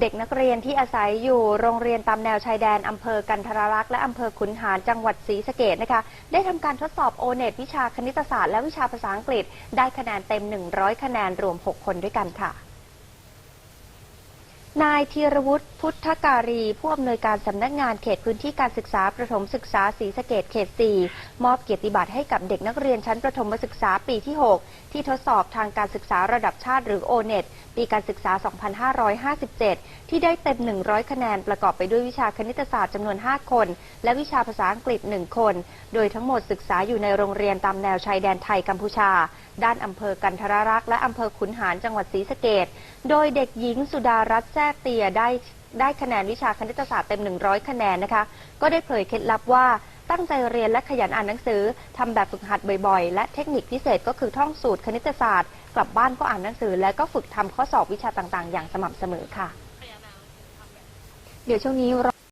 เด็กนักเรียนที่อาศัยอยู่โรงเรียนตามแนวชายแดนอำเภอกันทรรักษ์และอำเภอขุนหารจังหวัดศรีสะเกดนะคะ ได้ทำการทดสอบโอเน็ตวิชาคณิตศาสตร์และวิชาภาษาอังกฤษ ได้คะแนนเต็ม 100 คะแนนรวม 6 คนด้วยกันค่ะนายธีรวุฒิพุทธการี ผู้อำนวยการสำนักงานเขตพื้นที่การศึกษาประถมศึกษาศรีสะเกดเขต 4 มอบเกียรติบัตรให้กับเด็กนักเรียนชั้นประถมศึกษาปีที่ 6 ที่ทดสอบทางการศึกษาระดับชาติหรือ O-NET ปีการศึกษา 2557 ที่ได้เต็ม 100 คะแนนประกอบไปด้วยวิชาคณิตศาสตร์จำนวน 5 คน และวิชาภาษาอังกฤษ 1 คน โดยทั้งหมดศึกษาอยู่ในโรงเรียนตามแนวชายแดนไทยกัมพูชา ด้านอำเภอกันทรรักษ์และอำเภอขุนหารจังหวัดศรีสะเกดโดยเด็กหญิงสุดารัตน์แจ้เตียได้ได้คะแนนวิชาคณิตศาสตร์เต็ม 100 คะแนนนะคะ ก็ได้เผยเคล็ดลับว่า ตั้งใจเรียนและขยันอ่านหนังสือทำแบบฝึกหัดบ่อยๆ และเทคนิคพิเศษก็คือท่องสูตรคณิตศาสตร์ กลับบ้านก็อ่านหนังสือ และก็ฝึกทำข้อสอบวิชาต่างๆ อย่างสม่ำเสมอค่ะ เดี๋ยวช่วงนี้